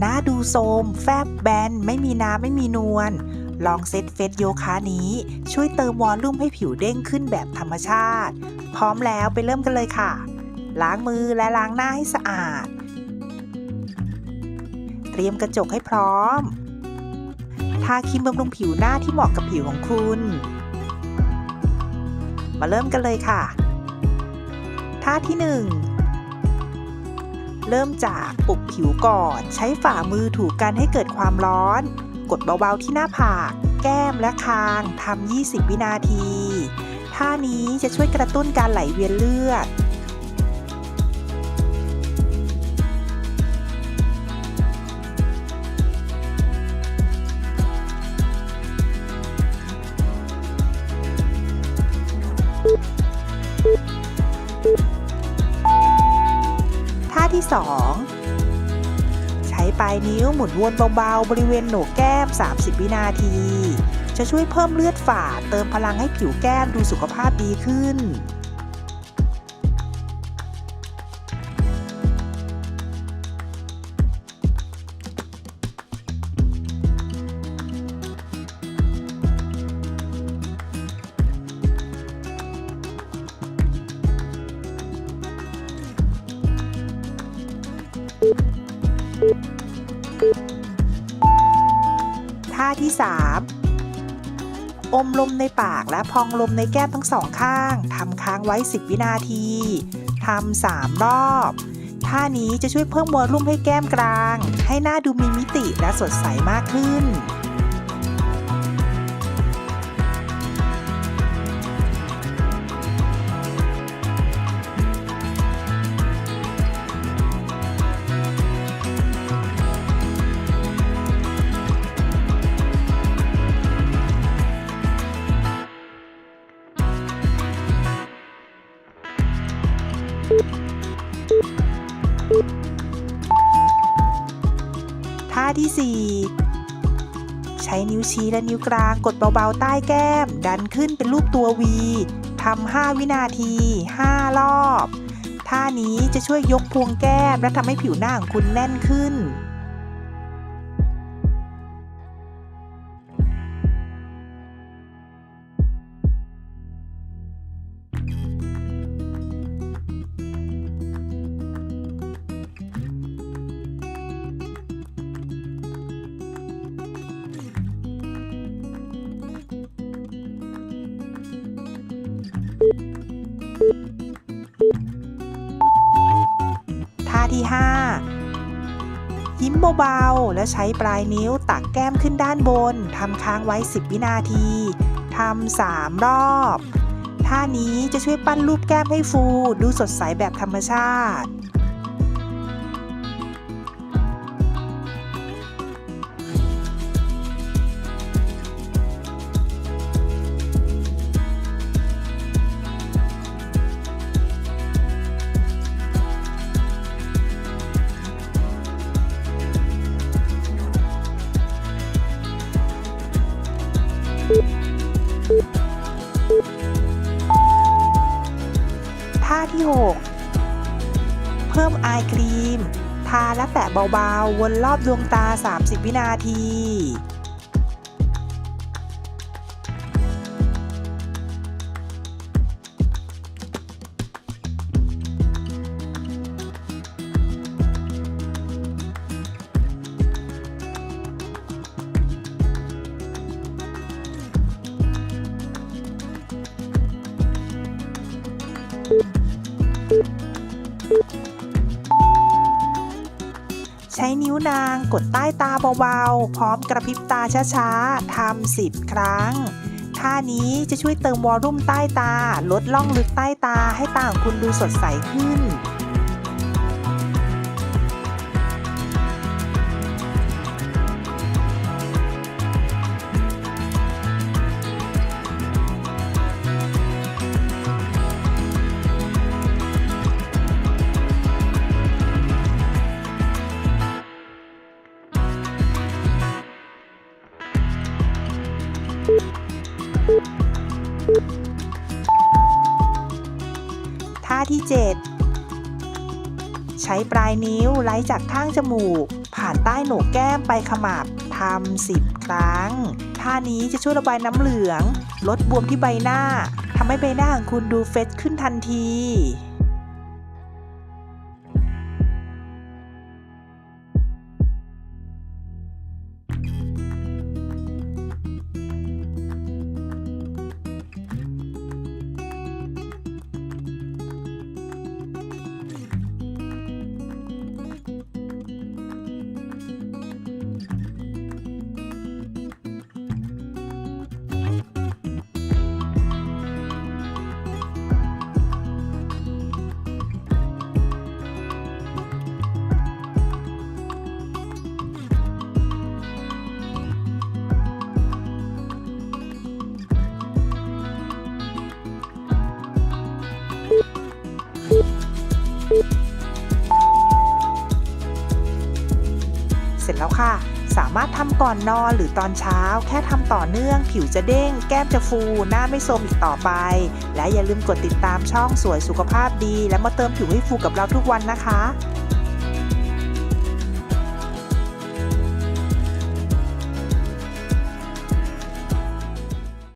หน้าดูโทมแฟบแบน ไม่มีน้ำไม่มีนวล ลองเซตเฟสโยคะนี้ ช่วยเติมวอลลุ่มให้ผิวเด้งขึ้นแบบธรรมชาติ พร้อมแล้วไปเริ่มกันเลยค่ะ ล้างมือและล้างหน้าให้สะอาด เตรียมกระจกให้พร้อม ทาครีมบำรุงผิวหน้าที่เหมาะกับผิวของคุณ มาเริ่มกันเลยค่ะ ท่าที่ 1 เริ่มจากปลุกผิวก่อน ใช้ฝ่ามือถูกันให้เกิดความร้อน กดเบาๆที่หน้าผาก แก้มและคางทำ 20 วินาที ท่านี้จะช่วยกระตุ้นการไหลเวียนเลือด ท่าที่2ใช้ปลายนิ้วหมุนวนเบาๆ บริเวณโหนกแก้ม 30 วินาที จะช่วยเพิ่มเลือดฝาดเติมพลังให้ผิวแก้มดูสุขภาพดีขึ้นาที่ 3 อมลมในปากและพองลมในแก้มทั้งสองข้างทำค้างไว้ 10 วินาทีทำ3รอบท่านี้จะช่วยเพิ่มวอลลุ่มให้แก้มกลาง ให้หน้าดูมีมิติและสดใสมากขึ้น ท่าที่ 4 ใช้นิ้วชี้และนิ้วกลางกดเบาๆ ใต้แก้ม ดันขึ้นเป็นรูปตัว V ทำ 5 วินาที 5 รอบ ท่านี้จะช่วยยกพวงแก้มและทำให้ผิวหน้าของคุณแน่นขึ้น ที่ 5 ยิ้มเบาๆ และใช้ปลายนิ้วตักแก้มขึ้นด้านบนทำค้างไว้ 10 วินาทีทำ3รอบท่านี้จะช่วยปั้นรูปแก้มให้ฟู ดูสดใสแบบธรรมชาติ ที่ 6 เพิ่มอายครีม ทาและแตะเบาๆ วนรอบดวงตา 30 วินาที ใช้นิ้วนางกดใต้ตาเบาๆ พร้อมกระพริบตาช้าๆทำ10 ครั้ง ท่านี้จะช่วยเติมวอลลุ่มใต้ตา ลดล่องลึกใต้ตาให้ตาของคุณดูสดใสขึ้น ท่าที่ 7 ใช้ปลายนิ้วไล่จากข้างจมูก ผ่านใต้โหนกแก้มไปขมับทำสิบครั้ง ท่านี้จะช่วยระบายน้ำเหลือง ลดบวมที่ใบหน้าทำให้ใบหน้าของคุณดูเฟซขึ้นทันที เสร็จแล้วค่ะ สามารถทำก่อนนอนหรือตอนเช้า แค่ทำต่อเนื่อง ผิวจะเด้ง แก้มจะฟู หน้าไม่โทรมอีกต่อไป และอย่าลืมกดติดตามช่องสวยสุขภาพดี และมาเติมผิวให้ฟูกับเราทุกวันนะคะ